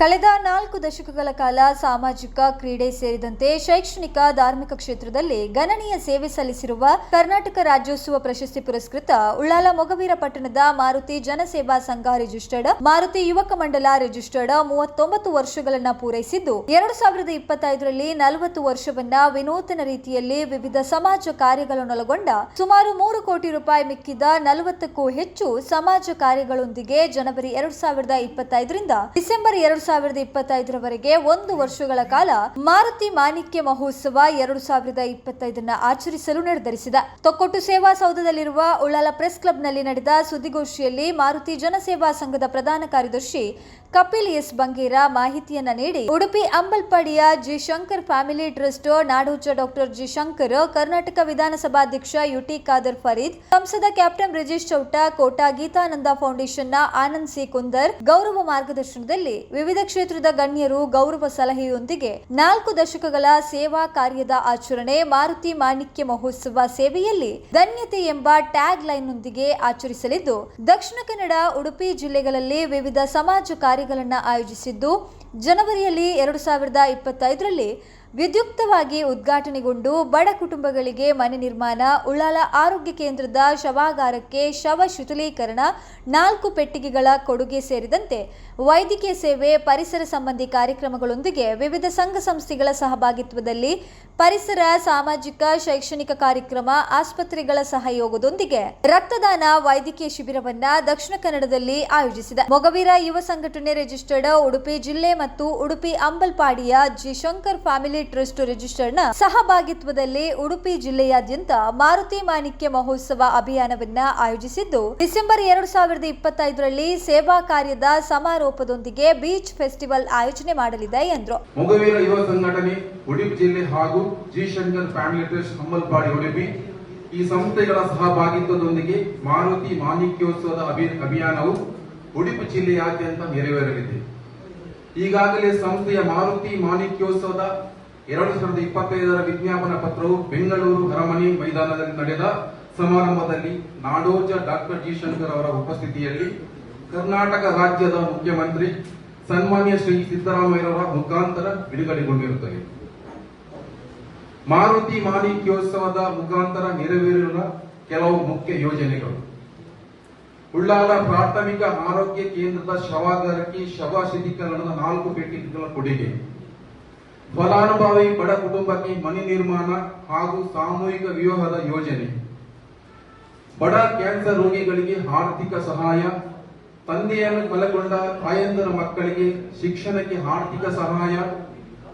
ಕಳೆದ ನಾಲ್ಕು ದಶಕಗಳ ಕಾಲ ಸಾಮಾಜಿಕ ಕ್ರೀಡೆ ಸೇರಿದಂತೆ ಶೈಕ್ಷಣಿಕ, ಧಾರ್ಮಿಕ ಕ್ಷೇತ್ರದಲ್ಲಿ ಗಣನೀಯ ಸೇವೆ ಸಲ್ಲಿಸಿರುವ ಕರ್ನಾಟಕ ರಾಜ್ಯೋತ್ಸವ ಪ್ರಶಸ್ತಿ ಪುರಸ್ಕೃತ ಉಳ್ಳಾಲ ಮೊಗವೀರ ಪಟ್ಟಣದ ಮಾರುತಿ ಜನಸೇವಾ ಸಂಘ ರಿಜಿಸ್ಟರ್ಡ್, ಮಾರುತಿ ಯುವಕ ಮಂಡಲ ರಿಜಿಸ್ಟರ್ಡ್ ಮೂವತ್ತೊಂಬತ್ತು ವರ್ಷಗಳನ್ನ ಪೂರೈಸಿದ್ದು, ಎರಡು ಸಾವಿರದ ಇಪ್ಪತ್ತೈದರಲ್ಲಿ ನಲವತ್ತು ವರ್ಷವನ್ನ ವಿನೂತನ ರೀತಿಯಲ್ಲಿ ವಿವಿಧ ಸಮಾಜ ಕಾರ್ಯಗಳನ್ನೊಳಗೊಂಡ ಸುಮಾರು ಮೂರು ಕೋಟಿ ರೂಪಾಯಿ ಮಿಕ್ಕಿದ ನಲವತ್ತಕ್ಕೂ ಹೆಚ್ಚು ಸಮಾಜ ಕಾರ್ಯಗಳೊಂದಿಗೆ ಜನವರಿ ಎರಡು ಸಾವಿರದ ಇಪ್ಪತ್ತೈದರಿಂದ ಡಿಸೆಂಬರ್ ಎರಡು ಸಾವಿರದ ಇಪ್ಪತ್ತೈದರವರೆಗೆ ಒಂದು ವರ್ಷಗಳ ಕಾಲ ಮಾರುತಿ ಮಾಣಿಕ್ಯ ಮಹೋತ್ಸವ ಎರಡು ಸಾವಿರದ ಇಪ್ಪತ್ತೈದನ್ನ ಆಚರಿಸಲು ನಿರ್ಧರಿಸಿದೆ. ತೊಕ್ಕೊಟ್ಟು ಸೇವಾ ಸೌಧದಲ್ಲಿರುವ ಉಳ್ಳಾಲ ಪ್ರೆಸ್ ಕ್ಲಬ್ನಲ್ಲಿ ನಡೆದ ಸುದ್ದಿಗೋಷ್ಠಿಯಲ್ಲಿ ಮಾರುತಿ ಜನಸೇವಾ ಸಂಘದ ಪ್ರಧಾನ ಕಾರ್ಯದರ್ಶಿ ಕಪಿಲ್ ಎಸ್ ಬಂಗೇರ ಮಾಹಿತಿಯನ್ನ ನೀಡಿ, Udupi ಅಂಬಲ್ಪಾಡಿಯ G Shankar family trust Nadoja doctor G Shankar, Karnataka ವಿಧಾನಸಭಾಧ್ಯಕ್ಷ ಯುಟಿ ಖಾದರ್ ಫರೀದ್, ಸಂಸದ ಕ್ಯಾಪ್ಟನ್ ಬ್ರಿಜೇಶ್ ಚೌಟ, ಕೋಟಾ ಗೀತಾನಂದ ಫೌಂಡೇಶನ್ನ ಆನಂದ್ ಸಿ ಕುಂದರ್ ಗೌರವ ಮಾರ್ಗದರ್ಶನದಲ್ಲಿ ವಿವಿಧ ಕ್ಷೇತ್ರದ ಗಣ್ಯರು ಗೌರವ ಸಲಹೆಯೊಂದಿಗೆ ನಾಲ್ಕು ದಶಕಗಳ ಸೇವಾ ಕಾರ್ಯದ ಆಚರಣೆ, ಮಾರುತಿ ಮಾಣಿಕ್ಯ ಮಹೋತ್ಸವ ಸೇವೆಯಲ್ಲಿ ಧನ್ಯತೆ ಎಂಬ ಟ್ಯಾಗ್ ಲೈನ್ನೊಂದಿಗೆ ಆಚರಿಸಲಿದ್ದು, ದಕ್ಷಿಣ ಕನ್ನಡ, ಉಡುಪಿ ಜಿಲ್ಲೆಗಳಲ್ಲಿ ವಿವಿಧ ಸಮಾಜ ಕಾರ್ಯಗಳನ್ನು ಆಯೋಜಿಸಿದ್ದು, ಜನವರಿಯಲ್ಲಿ ಎರಡು ಸಾವಿರದ ಇಪ್ಪತ್ತೈದರಲ್ಲಿ ವಿದ್ಯುಕ್ತವಾಗಿ ಉದ್ಘಾಟನೆಗೊಂಡು ಬಡ ಕುಟುಂಬಗಳಿಗೆ ಮನೆ ನಿರ್ಮಾಣ, ಉಳ್ಳಾಲ ಆರೋಗ್ಯ ಕೇಂದ್ರದ ಶವಾಗಾರಕ್ಕೆ ಶವ ಶಿಥಿಲೀಕರಣ ನಾಲ್ಕು ಪೆಟ್ಟಿಗೆಗಳ ಕೊಡುಗೆ ಸೇರಿದಂತೆ ವೈದ್ಯಕೀಯ ಸೇವೆ, ಪರಿಸರ ಸಂಬಂಧಿ ಕಾರ್ಯಕ್ರಮಗಳೊಂದಿಗೆ ವಿವಿಧ ಸಂಘ ಸಂಸ್ಥೆಗಳ ಸಹಭಾಗಿತ್ವದಲ್ಲಿ ಪರಿಸರ, ಸಾಮಾಜಿಕ, ಶೈಕ್ಷಣಿಕ ಕಾರ್ಯಕ್ರಮ, ಆಸ್ಪತ್ರೆಗಳ ಸಹಯೋಗದೊಂದಿಗೆ ರಕ್ತದಾನ ವೈದ್ಯಕೀಯ ಶಿಬಿರವನ್ನ ದಕ್ಷಿಣ ಕನ್ನಡದಲ್ಲಿ ಆಯೋಜಿಸಿದೆ. ಮೊಗವೀರ ಯುವ ಸಂಘಟನೆ ರಿಜಿಸ್ಟರ್ಡ್ ಉಡುಪಿ ಜಿಲ್ಲೆ ಮತ್ತು ಉಡುಪಿ ಅಂಬಲ್ಪಾಡಿಯ ಜಿ. ಶಂಕರ್ ಫ್ಯಾಮಿಲಿ ಟ್ರಸ್ಟ್ ರಿಜಿಸ್ಟರ್ನ ಸಹಭಾಗಿತ್ವದಲ್ಲಿ ಉಡುಪಿ ಜಿಲ್ಲೆಯಾದ್ಯಂತ ಮಾರುತಿ ಮಾಣಿಕ್ಯ ಮಹೋತ್ಸವ ಅಭಿಯಾನವನ್ನ ಆಯೋಜಿಸಿದ್ದು, ಡಿಸೆಂಬರ್ ಎರಡು ಸಾವಿರದ ಇಪ್ಪತ್ತೈದರಲ್ಲಿ ಸೇವಾ ಕಾರ್ಯದ ಸಮಾರೋಪದೊಂದಿಗೆ ಬೀಚ್ ಫೆಸ್ಟಿವಲ್ ಆಯೋಜನೆ ಮಾಡಲಿದೆ ಎಂದರು. ಮೊಗವೀರ ಯುವ ಸಂಘಟನೆ, ಉಡುಪಿ ಜಿಲ್ಲೆ ಹಾಗೂ G Shankar family trust Hammalpadi Udupi ಈ ಸಂಸ್ಥೆಗಳ ಸಹಭಾಗಿತ್ವದೊಂದಿಗೆ ಮಾರುತಿ ಮಾಣಿಕ್ಯೋತ್ಸವದ ಅಭಿ- ಅಭಿಯಾನವು ಉಡುಪಿ ಜಿಲ್ಲೆಯಾದ್ಯಂತ ನೆರವೇರಲಿದೆ. ಈಗಾಗಲೇ ಸಂಸ್ಥೆಯ ಮಾರುತಿ ಮಾಣಿಕ್ಯೋತ್ಸವದ ಎರಡು ಸಾವಿರದ ಇಪ್ಪತ್ತೈದರ ವಿಜ್ಞಾಪನಾ ಪತ್ರವು ಬೆಂಗಳೂರು ಅರಮನೆ ಮೈದಾನದಲ್ಲಿ ನಡೆದ ಸಮಾರಂಭದಲ್ಲಿ ನಾಡೋಜ ಡಾಕ್ಟರ್ ಜಿ ಶಂಕರ್ ಅವರ ಉಪಸ್ಥಿತಿಯಲ್ಲಿ ಕರ್ನಾಟಕ ರಾಜ್ಯದ ಮುಖ್ಯಮಂತ್ರಿ ಸನ್ಮಾನ್ಯ ಶ್ರೀ ಸಿದ್ದರಾಮಯ್ಯರವರ ಮುಖಾಂತರ ಬಿಡುಗಡೆಗೊಂಡಿರುತ್ತದೆ. ಮಾರುತಿ ಮಾಣಿಕ್ಯೋತ್ಸವದ ಮುಖಾಂತರ ನೆರವೇರಿರುವ ಕೆಲವು ಮುಖ್ಯ ಯೋಜನೆಗಳು. ಉಳ್ಳಾಲ ಪ್ರಾಥಮಿಕ ಆರೋಗ್ಯ ಕೇಂದ್ರದ ಶವಾಗಾರಕ್ಕೆ ಶವ ಶಿಥಿಕರಣದ ನಾಲ್ಕು ಪೆಟ್ಟಿಗೆಗಳ ಕೊಡುಗೆ. ಫಲಾನುಭವಿ ಬಡ ಕುಟುಂಬಕ್ಕೆ ಮನೆ ನಿರ್ಮಾಣ ಹಾಗೂ ಸಾಮೂಹಿಕ ವಿವಾಹದ ಯೋಜನೆ. ಬಡ ಕ್ಯಾನ್ಸರ್ ರೋಗಿಗಳಿಗೆ ಆರ್ಥಿಕ ಸಹಾಯ, ತಂದೆಯನ್ನು ಕೊಲೆಗೊಂಡ ತಾಯಂದಿರ ಮಕ್ಕಳಿಗೆ ಶಿಕ್ಷಣಕ್ಕೆ ಆರ್ಥಿಕ ಸಹಾಯ,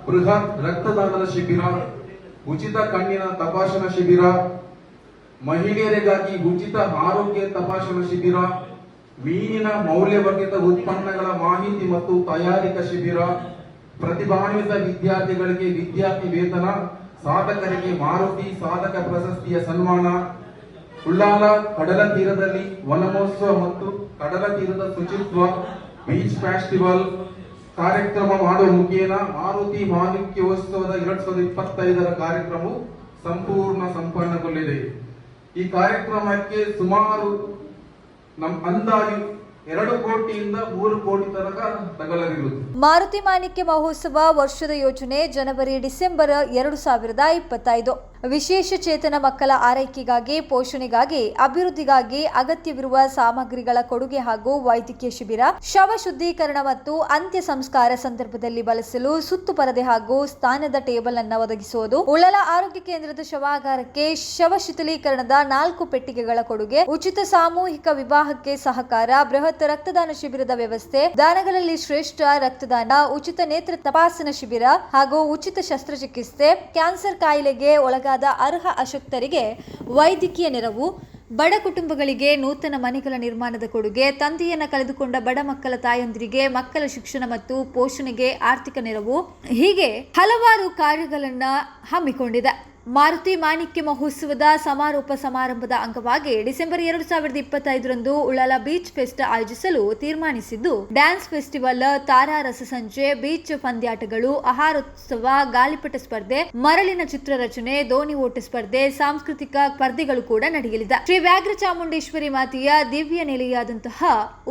ಬೃಹತ್ ರಕ್ತದಾನದ ಶಿಬಿರ, ಉಚಿತ ಕಣ್ಣಿನ ತಪಾಸಣಾ ಶಿಬಿರ, ಮಹಿಳೆಯರಿಗಾಗಿ ಉಚಿತ ಆರೋಗ್ಯ ತಪಾಸಣಾ ಶಿಬಿರ, ಮೀನಿನ ಮೌಲ್ಯವರ್ಧಿತ ಉತ್ಪನ್ನಗಳ ಮಾಹಿತಿ ಮತ್ತು ತಯಾರಿಕಾ ಶಿಬಿರ ಪ್ರತಿಭಾನ್ವಿತ ವಿದ್ಯಾರ್ಥಿಗಳಿಗೆ ವಿದ್ಯಾರ್ಥಿ ವೇತನ ಸಾಧಕರಿಗೆ ಮಾರುತಿ, ಸಾಧಕ ಪ್ರಶಸ್ತಿಯ ಸನ್ಮಾನ. ಉಳ್ಳಾಲ ಕಡಲ ತೀರದಲ್ಲಿ ವನಮಹೋತ್ಸವ ಮತ್ತು ಕಡಲ ತೀರದ ಶುಚಿತ್ವ ಬೀಚ್ ಫೆಸ್ಟಿವಲ್ ಕಾರ್ಯಕ್ರಮ ಮಾಡುವ ಮುಖೇನ ಮಾರುತಿ ಮಾಣಿಕ್ಯೋತ್ಸವದ ಎರಡ್ ಸಾವಿರದ ಇಪ್ಪತ್ತೈದರ ಕಾರ್ಯಕ್ರಮವು ಸಂಪೂರ್ಣ ಸಂಪನ್ನಗೊಂಡಿದೆ. ಈ ಕಾರ್ಯಕ್ರಮಕ್ಕೆ ಸುಮಾರು ನಮ್ಮ ಅಂದಾಜು ಎರಡು ಕೋಟಿಯಿಂದ ಮೂರು ಕೋಟಿ ತನಕ ಮಾರುತಿ ಮಾಣಿಕ್ಯ ಮಹೋತ್ಸವ ವರ್ಷದ ಯೋಜನೆ ಜನವರಿ ಡಿಸೆಂಬರ್ ಎರಡು ಸಾವಿರದ ಇಪ್ಪತ್ತೈದು. ವಿಶೇಷ ಚೇತನ ಮಕ್ಕಳ ಆರೈಕೆಗಾಗಿ, ಪೋಷಣೆಗಾಗಿ, ಅಭಿವೃದ್ಧಿಗಾಗಿ ಅಗತ್ಯವಿರುವ ಸಾಮಗ್ರಿಗಳ ಕೊಡುಗೆ ಹಾಗೂ ವೈದ್ಯಕೀಯ ಶಿಬಿರ, ಶವ ಶುದ್ಧೀಕರಣ ಮತ್ತು ಅಂತ್ಯ ಸಂಸ್ಕಾರ ಸಂದರ್ಭದಲ್ಲಿ ಬಳಸಲು ಸುತ್ತು ಪರದೆ ಹಾಗೂ ಸ್ಥಾನದ ಟೇಬಲ್ ಅನ್ನು ಒದಗಿಸುವುದು ಉಳ್ಳಲ ಆರೋಗ್ಯ ಕೇಂದ್ರದ ಶವಾಗಾರಕ್ಕೆ ಶವ ಶಿಥಿಲೀಕರಣದ ನಾಲ್ಕು ಪೆಟ್ಟಿಗೆಗಳ ಕೊಡುಗೆ, ಉಚಿತ ಸಾಮೂಹಿಕ ವಿವಾಹಕ್ಕೆ ಸಹಕಾರ, ಬೃಹತ್ ರಕ್ತದಾನ ಶಿಬಿರದ ವ್ಯವಸ್ಥೆ, ದಾನಗಳಲ್ಲಿ ಶ್ರೇಷ್ಠ ರಕ್ತದಾನ, ಉಚಿತ ನೇತ್ರ ತಪಾಸಣಾ ಶಿಬಿರ ಹಾಗೂ ಉಚಿತ ಶಸ್ತ್ರಚಿಕಿತ್ಸೆ, ಕ್ಯಾನ್ಸರ್ ಕಾಯಿಲೆಗೆ ಒಳಗಾದ ಅರ್ಹ ಅಶಕ್ತರಿಗೆ ವೈದ್ಯಕೀಯ ನೆರವು, ಬಡ ಕುಟುಂಬಗಳಿಗೆ ನೂತನ ಮನೆಗಳ ನಿರ್ಮಾಣದ ಕೊಡುಗೆ, ತಂದೆಯನ್ನು ಕಳೆದುಕೊಂಡ ಬಡ ಮಕ್ಕಳ ತಾಯಂದಿರಿಗೆ ಮಕ್ಕಳ ಶಿಕ್ಷಣ ಮತ್ತು ಪೋಷಣೆಗೆ ಆರ್ಥಿಕ ನೆರವು ಹೀಗೆ ಹಲವಾರು ಕಾರ್ಯಗಳನ್ನ ಹಮ್ಮಿಕೊಂಡಿದೆ. ಮಾರುತಿ ಮಾಣಿಕ್ಯ ಮಹೋತ್ಸವದ ಸಮಾರೋಪ ಸಮಾರಂಭದ ಅಂಗವಾಗಿ ಡಿಸೆಂಬರ್ ಎರಡು ಸಾವಿರದ ಇಪ್ಪತ್ತೈದರಂದು ಉಳ್ಳಾಲ ಬೀಚ್ ಫೆಸ್ಟ್ ಆಯೋಜಿಸಲು ತೀರ್ಮಾನಿಸಿದ್ದು, ಡ್ಯಾನ್ಸ್ ಫೆಸ್ಟಿವಲ್ ತಾರಾ ರಸಸಂಚೆ ಬೀಚ್ ಪಂದ್ಯಾಟಗಳು, ಆಹಾರೋತ್ಸವ, ಗಾಳಿಪಟ ಸ್ಪರ್ಧೆ, ಮರಳಿನ ಚಿತ್ರರಚನೆ, ದೋಣಿ ಓಟ ಸ್ಪರ್ಧೆ, ಸಾಂಸ್ಕೃತಿಕ ಸ್ಪರ್ಧೆಗಳು ಕೂಡ ನಡೆಯಲಿದೆ. ಶ್ರೀ ವ್ಯಾಘ್ರ ಚಾಮುಂಡೇಶ್ವರಿ ಮಾತೆಯ ದಿವ್ಯ ನೆಲೆಯಾದಂತಹ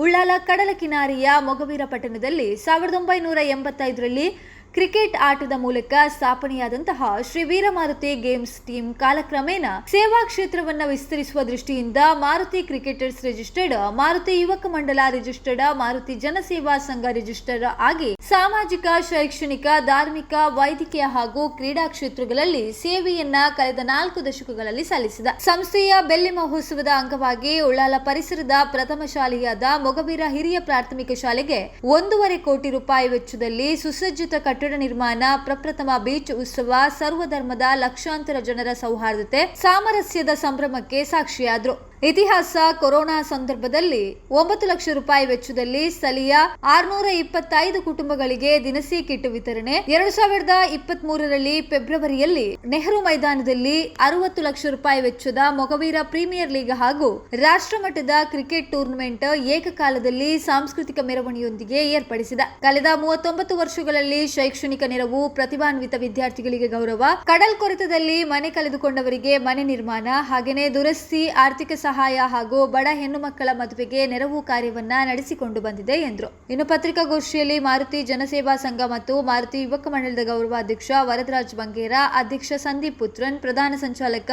ಉಳ್ಳಾಲ ಕಡಲ ಕಿನಾರಿಯ ಮೊಗವೀರ ಪಟ್ಟಣದಲ್ಲಿ ಸಾವಿರದ ಒಂಬೈನೂರ ಎಂಬತ್ತೈದರಲ್ಲಿ ಕ್ರಿಕೆಟ್ ಆಟದ ಮೂಲಕ ಸ್ಥಾಪನೆಯಾದಂತಹ ಶ್ರೀ ವೀರಮಾರುತಿ ಗೇಮ್ಸ್ ಟೀಮ್ ಕಾಲಕ್ರಮೇಣ ಸೇವಾ ಕ್ಷೇತ್ರವನ್ನು ವಿಸ್ತರಿಸುವ ದೃಷ್ಟಿಯಿಂದ ಮಾರುತಿ ಕ್ರಿಕೆಟರ್ಸ್ ರಿಜಿಸ್ಟರ್ಡ್, ಮಾರುತಿ ಯುವಕ ಮಂಡಲ ರಿಜಿಸ್ಟರ್ಡ್, ಮಾರುತಿ ಜನಸೇವಾ ಸಂಘ ರಿಜಿಸ್ಟರ್ ಆಗಿ ಸಾಮಾಜಿಕ, ಶೈಕ್ಷಣಿಕ, ಧಾರ್ಮಿಕ, ವೈದ್ಯಕೀಯ ಹಾಗೂ ಕ್ರೀಡಾ ಕ್ಷೇತ್ರಗಳಲ್ಲಿ ಸೇವೆಯನ್ನ ಕಳೆದ ನಾಲ್ಕು ದಶಕಗಳಲ್ಲಿ ಸಲ್ಲಿಸಿದ. ಸಂಸ್ಥೆಯ ಬೆಳ್ಳಿ ಮಹೋತ್ಸವದ ಅಂಗವಾಗಿ ಉಳ್ಳಾಲ ಪರಿಸರದ ಪ್ರಥಮ ಶಾಲೆಯಾದ ಮೊಗವೀರ ಹಿರಿಯ ಪ್ರಾಥಮಿಕ ಶಾಲೆಗೆ ಒಂದೂವರೆ ಕೋಟಿ ರೂಪಾಯಿ ವೆಚ್ಚದಲ್ಲಿ ಸುಸಜ್ಜಿತ ಕಟ್ಟಡ ನಿರ್ಮಾಣ ಪ್ರಪ್ರಥಮ ಬೀಚ್ ಉತ್ಸವ ಸರ್ವಧರ್ಮದ ಲಕ್ಷಾಂತರ ಜನರ ಸೌಹಾರ್ದತೆ ಸಾಮರಸ್ಯದ ಸಂಭ್ರಮಕ್ಕೆ ಸಾಕ್ಷಿಯಾದ್ರು. ಇತಿಹಾಸ ಕೊರೋನಾ ಸಂದರ್ಭದಲ್ಲಿ ಒಂಬತ್ತು ಲಕ್ಷ ರೂಪಾಯಿ ವೆಚ್ಚದಲ್ಲಿ ಸ್ಥಳೀಯ ಆರ್ನೂರ ಇಪ್ಪತ್ತೈದು ಕುಟುಂಬಗಳಿಗೆ ದಿನಸಿ ಕಿಟ್ ವಿತರಣೆ. ಎರಡು ಸಾವಿರದ ಇಪ್ಪತ್ತ್ ಮೂರರಲ್ಲಿ ಫೆಬ್ರವರಿಯಲ್ಲಿ ನೆಹರು ಮೈದಾನದಲ್ಲಿ ಅರವತ್ತು ಲಕ್ಷ ರೂಪಾಯಿ ವೆಚ್ಚದ ಮೊಗವೀರ ಪ್ರೀಮಿಯರ್ ಲೀಗ್ ಹಾಗೂ ರಾಷ್ಟ್ರಮಟ್ಟದ ಕ್ರಿಕೆಟ್ ಟೂರ್ನಮೆಂಟ್ ಏಕಕಾಲದಲ್ಲಿ ಸಾಂಸ್ಕೃತಿಕ ಮೆರವಣಿಗೆಯೊಂದಿಗೆ ಏರ್ಪಡಿಸಿದ. ಕಳೆದ ಮೂವತ್ತೊಂಬತ್ತು ವರ್ಷಗಳಲ್ಲಿ ಶೈಕ್ಷಣಿಕ ನೆರವು ಪ್ರತಿಭಾನ್ವಿತ ವಿದ್ಯಾರ್ಥಿಗಳಿಗೆ ಗೌರವ. ಕಡಲ್ ಕೊರೆತದಲ್ಲಿ ಮನೆ ಕಳೆದುಕೊಂಡವರಿಗೆ ಮನೆ ನಿರ್ಮಾಣ. ಹಾಗೆಯೇ ದುರಸ್ತಿ, ಆರ್ಥಿಕ ಸಹಾಯ ಹಾಗೂ ಬಡ ಹೆಣ್ಣು ಮಕ್ಕಳ ಮದುವೆಗೆ ನೆರವು ಕಾರ್ಯವನ್ನ ನಡೆಸಿಕೊಂಡು ಬಂದಿದೆ ಎಂದರು. ಇನ್ನು ಪತ್ರಿಕಾಗೋಷ್ಠಿಯಲ್ಲಿ ಮಾರುತಿ ಜನಸೇವಾ ಸಂಘ ಮತ್ತು ಮಾರುತಿ ಯುವಕ ಮಂಡಳದ ಗೌರವಾಧ್ಯಕ್ಷ ವರದರಾಜ್ ಬಂಗೇರ, ಅಧ್ಯಕ್ಷ ಸಂದೀಪ್ ಪುತ್ರನ್, ಪ್ರಧಾನ ಸಂಚಾಲಕ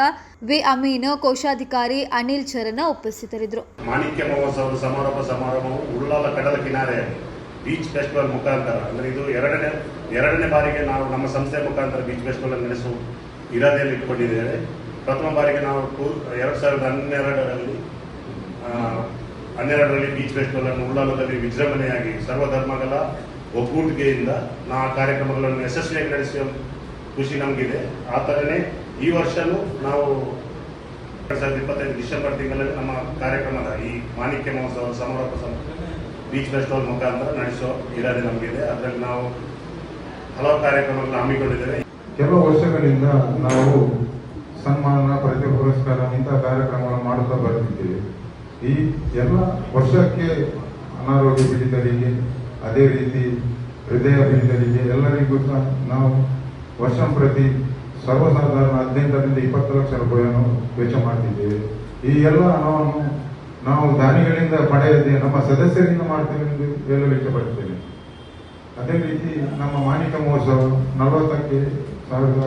ವಿ ಅಮೀನ್, ಕೋಶಾಧಿಕಾರಿ ಅನಿಲ್ ಚರಣ ಉಪಸ್ಥಿತರಿದ್ದರು. ಮಾಣಿಕ್ಯ ಮಹೋತ್ಸವ ಸಮಾರೋಪ ಸಮಾರಂಭವು ಉಳ್ಳಾಲ ಕಡಲ ಕಿನಾರೆ ಬೀಚ್ ಫೆಸ್ಟಿವಲ್ ಮುಖಾಂತರ, ಅಂದರೆ ಇದು ಎರಡನೇ ಎರಡನೇ ಬಾರಿಗೆ ನಾವು ನಮ್ಮ ಸಂಸ್ಥೆ ಮುಖಾಂತರ ಬೀಚ್ ಫೆಸ್ಟಿವಲ್ ನಡೆಸುವ ಇರಾದೆಯಲ್ಲಿ ಇಟ್ಟುಕೊಂಡಿದ್ದೇವೆ ಪ್ರಥಮ ಬಾರಿಗೆ ನಾವು ಟೂ ಎರಡು ಸಾವಿರದ ಹನ್ನೆರಡರಲ್ಲಿ ಹನ್ನೆರಡರಲ್ಲಿ ಬೀಚ್ ಫೆಸ್ಟಿವಲ್ ಅನ್ನು ಉಳ್ಳಾಲದಲ್ಲಿ ವಿಜೃಂಭಣೆಯಾಗಿ ಸರ್ವಧರ್ಮಗಳ ಒಕ್ಕೂಟಿಗೆಯಿಂದ ನಾವು ಆ ಕಾರ್ಯಕ್ರಮಗಳನ್ನು ಯಶಸ್ವಿಯಾಗಿ ನಡೆಸುವ ಖುಷಿ ನಮಗಿದೆ. ಆ ಥರನೇ ಈ ವರ್ಷವೂ ನಾವು ಎರಡು ಸಾವಿರದ ಇಪ್ಪತ್ತೈದು ಡಿಸೆಂಬರ್ ತಿಂಗಳಲ್ಲಿ ನಮ್ಮ ಕಾರ್ಯಕ್ರಮದ ಈ ಮಾಣಿಕ್ಯ ಮಹೋತ್ಸವ ಸಮಾರೋಪ ಸಮ ಬೀಚ್ ಫೆಸ್ಟಿವಲ್ ಮುಖಾಂತರ ನಡೆಸೋ ಇರಾದೆ ನಮಗಿದೆ. ಅದರಲ್ಲಿ ನಾವು ಹಲವು ಕಾರ್ಯಕ್ರಮಗಳನ್ನು ಹಮ್ಮಿಕೊಂಡಿದ್ದೇವೆ. ಕೆಲವು ವರ್ಷಗಳಿಂದ ನಾವು ಸನ್ಮಾನ, ಪ್ರತಿ ಪುರಸ್ಕಾರ ಇಂತಹ ಕಾರ್ಯಕ್ರಮಗಳನ್ನು ಮಾಡುತ್ತಾ ಬರ್ತಿದ್ದೇವೆ. ಈ ಎಲ್ಲ ವರ್ಷಕ್ಕೆ ಅನಾರೋಗ್ಯ ಪೀಡಿತರಿಗೆ, ಅದೇ ರೀತಿ ಹೃದಯ ಪೀಡಿತರಿಗೆ ಎಲ್ಲರಿಗೂ ಸಹ ನಾವು ವರ್ಷ ಪ್ರತಿ ಸರ್ವಸಾಧಾರಣ ಹದಿನೆಂಟರಿಂದ ಇಪ್ಪತ್ತು ಲಕ್ಷ ರೂಪಾಯಿಯನ್ನು ವೆಚ್ಚ ಮಾಡ್ತಿದ್ದೇವೆ. ಈ ಎಲ್ಲ ಹಣವನ್ನು ನಾವು ದಾನಿಗಳಿಂದ ಪಡೆಯದೆ ನಮ್ಮ ಸದಸ್ಯರಿಂದ ಮಾಡ್ತೇವೆ ಎಂದು ಹೇಳಲು ಇಷ್ಟಪಡ್ತೇನೆ. ಅದೇ ರೀತಿ ನಮ್ಮ ಮಾಣಿಕ ಮಹೋತ್ಸವ ನಲವತ್ತಕ್ಕೆ ಸಾವಿರದ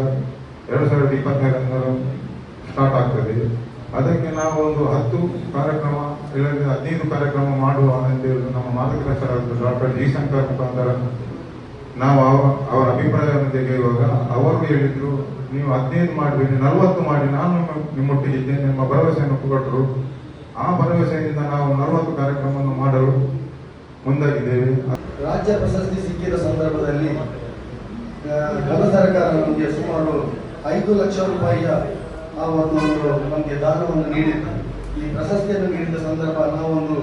ಎರಡು ಸಾವಿರದ ಇಪ್ಪತ್ನಾಲ್ಕರಂದು ಸ್ಟಾರ್ಟ್ ಆಗ್ತದೆ. ಅದಕ್ಕೆ ನಾವು ಒಂದು ಹತ್ತು ಕಾರ್ಯಕ್ರಮ ಇಲ್ಲದೆ ಹದಿನೈದು ಕಾರ್ಯಕ್ರಮ ಮಾಡುವ ಅಂತೇಳಿ ನಮ್ಮ ಮಾರ್ಗದರ್ಶಕರಾದ ಡಾಕ್ಟರ್ ಜಿ ಶಂಕರ್ ಮುಖಾಂತರ ನಾವು ಅವರ ಅವರ ಅಭಿಪ್ರಾಯವನ್ನು ತೆಗೆಯುವಾಗ ಅವರು ಹೇಳಿದ್ರು, ನೀವು ಹದಿನೈದು ಮಾಡಬೇಡಿ ನಲವತ್ತು ಮಾಡಿ, ನಾನು ನಿಮ್ಮ- ನಿಮ್ಮೊಟ್ಟಿಗೆ ಇದ್ದೇನೆ, ನಿಮ್ಮ ಭರವಸೆಯನ್ನು ಕೊಟ್ಟರು ಆ ಭರವಸೆಯಿಂದ ನಾವು ನಲವತ್ತು ಕಾರ್ಯಕ್ರಮವನ್ನು ಮಾಡಲು ಮುಂದಾಗಿದ್ದೇವೆ. ರಾಜ್ಯ ಪ್ರಶಸ್ತಿ ಸಿಕ್ಕಿದ ಸಂದರ್ಭದಲ್ಲಿ ಸರ್ಕಾರ ನಮಗೆ ಸುಮಾರು ಐದು ಲಕ್ಷ ರೂಪಾಯಿಯ ಆ ಒಂದು ನಮಗೆ ದಾನವನ್ನು ನೀಡಿದ್ದು ಈ ಪ್ರಶಸ್ತಿಯನ್ನು ನೀಡಿದ ಸಂದರ್ಭ ನಾವೊಂದು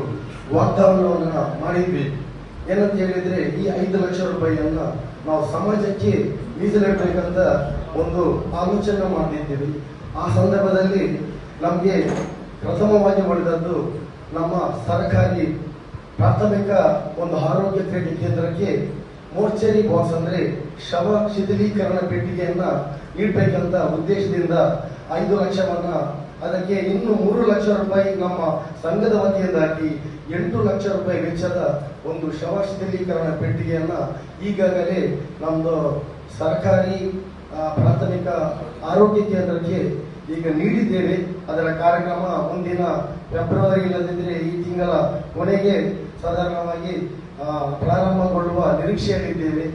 ವಾಗ್ದಾನವನ್ನು ಮಾಡಿದ್ವಿ. ಏನಂತ ಹೇಳಿದರೆ, ಈ ಐದು ಲಕ್ಷ ರೂಪಾಯಿಯನ್ನು ನಾವು ಸಮಾಜಕ್ಕೆ ಮೀಸಲಿಡಬೇಕಂತ ಒಂದು ಆಲೋಚನೆ ಮಾಡಿದ್ದೀವಿ ಆ ಸಂದರ್ಭದಲ್ಲಿ ನಮಗೆ ಪ್ರಥಮವಾಗಿ ಹೊಡೆದದ್ದು ನಮ್ಮ ಸರ್ಕಾರಿ ಪ್ರಾಥಮಿಕ ಒಂದು ಆರೋಗ್ಯ ಕ್ರೀಡೆ ಕೇಂದ್ರಕ್ಕೆ ಮೋರ್ಚರಿ ಬಾಕ್ಸ್ ಅಂದ್ರೆ ಶವ ಶಿಥಿಲೀಕರಣ ಪೆಟ್ಟಿಗೆಯನ್ನ ನೀಡಬೇಕಂತ ಉದ್ದೇಶದಿಂದ ಐದು ಲಕ್ಷವನ್ನ ಅದಕ್ಕೆ ಇನ್ನು ಮೂರು ಲಕ್ಷ ರೂಪಾಯಿ ನಮ್ಮ ಸಂಘದ ವತಿಯಿಂದ ಹಾಕಿ ಎಂಟು ಲಕ್ಷ ರೂಪಾಯಿ ವೆಚ್ಚದ ಒಂದು ಶವ ಶಿಥಿಲೀಕರಣ ಪೆಟ್ಟಿಗೆಯನ್ನ ಈಗಾಗಲೇ ನಮ್ದು ಸರ್ಕಾರಿ ಪ್ರಾಥಮಿಕ ಆರೋಗ್ಯ ಕೇಂದ್ರಕ್ಕೆ ಈಗ ನೀಡಿದ್ದೇವೆ. ಅದರ ಕಾರ್ಯಕ್ರಮ ಮುಂದಿನ ಫೆಬ್ರವರಿ ಇಲ್ಲದಿದ್ದರೆ ಈ ತಿಂಗಳ ಕೊನೆಗೆ ಸಾಧಾರಣವಾಗಿ ಪ್ರಾರಂಭಗೊಳ್ಳುವ ನಿರೀಕ್ಷೆಯಲ್ಲಿದ್ದೇವೆ.